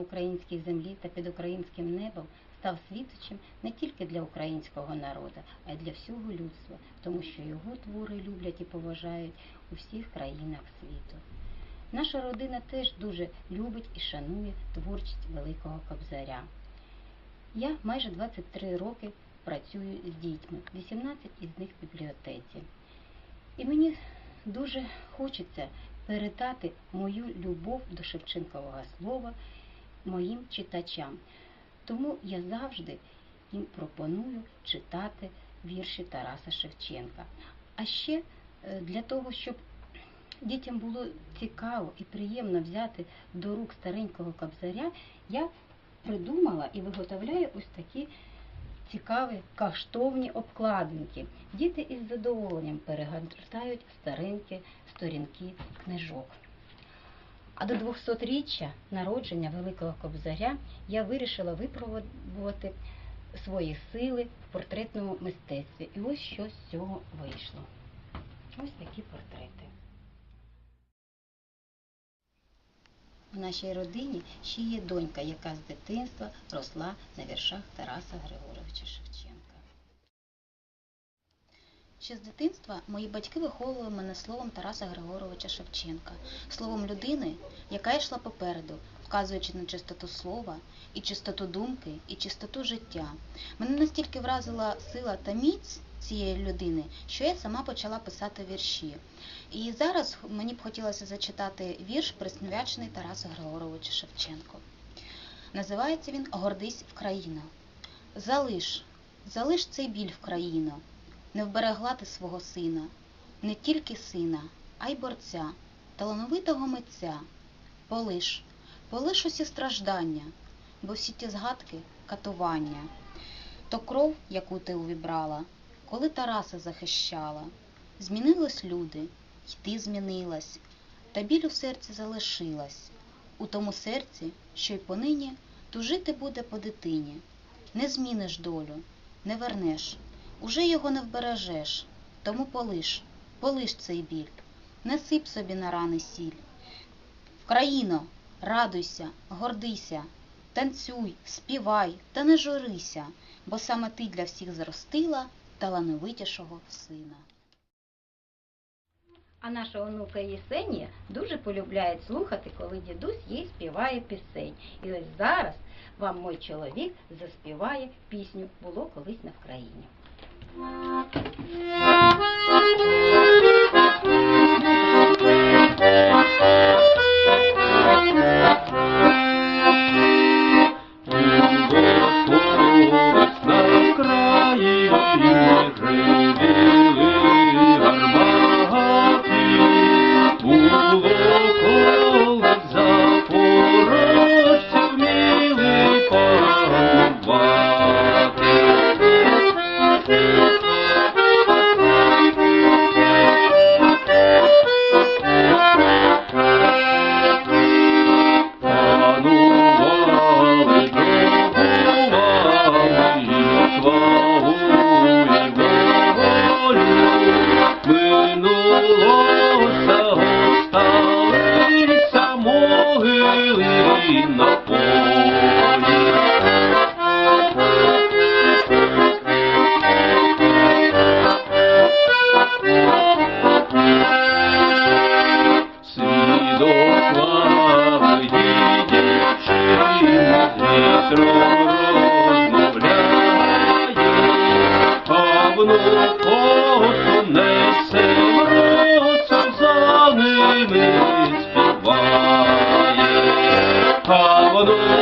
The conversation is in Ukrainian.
українській землі та під українським небом став світочем не тільки для українського народу, а й для всього людства, тому що його твори люблять і поважають у всіх країнах світу. Наша родина теж дуже любить і шанує творчість Великого Кобзаря. Я майже 23 роки працюю з дітьми, 18 із них в бібліотеці. І мені дуже хочеться передати мою любов до Шевченкового слова моїм читачам. Тому я завжди їм пропоную читати вірші Тараса Шевченка. А ще е, для того, щоб дітям було цікаво і приємно взяти до рук старенького кобзаря, я придумала і виготовляю ось такі цікаві каштовні обкладинки. Діти із задоволенням перегортають старенькі сторінки книжок. А до 200-річчя народження Великого Кобзаря я вирішила випробувати свої сили в портретному мистецтві. І ось що з цього вийшло. Ось такі портрети. В нашій родині ще є донька, яка з дитинства росла на віршах Тараса Григоровича Шевченка. Ще з дитинства мої батьки виховували мене словом Тараса Григоровича Шевченка, словом людини, яка йшла попереду, вказуючи на чистоту слова, і чистоту думки, і чистоту життя. Мене настільки вразила сила та міць цієї людини, що я сама почала писати вірші. І зараз мені б хотілося зачитати вірш, присвячений Тарасу Григоровичу Шевченку. Називається він Гордись в. Залиш, залиш цей біль в країну, не вберегла ти свого сина, не тільки сина, а й борця, талановитого митця. Полиш, полиш усі страждання, бо всі ті згадки катування. То кров, яку ти увібрала, коли Тараса захищала, змінились люди, й ти змінилась, та біль у серці залишилась, у тому серці, що й понині тужити буде по дитині. Не зміниш долю, не вернеш, уже його не вбережеш, тому полиш, полиш цей біль, не сип собі на рани сіль. Вкраїно, радуйся, гордися, танцюй, співай та не журися, бо саме ти для всіх зростила талановитішого сина. А наша онука Єсенія дуже полюбляє слухати, коли дідусь їй співає пісень. І ось зараз вам мой чоловік заспіває пісню Було колись на Вкраїні. А внукоту несе мрозом за ними співає, а внук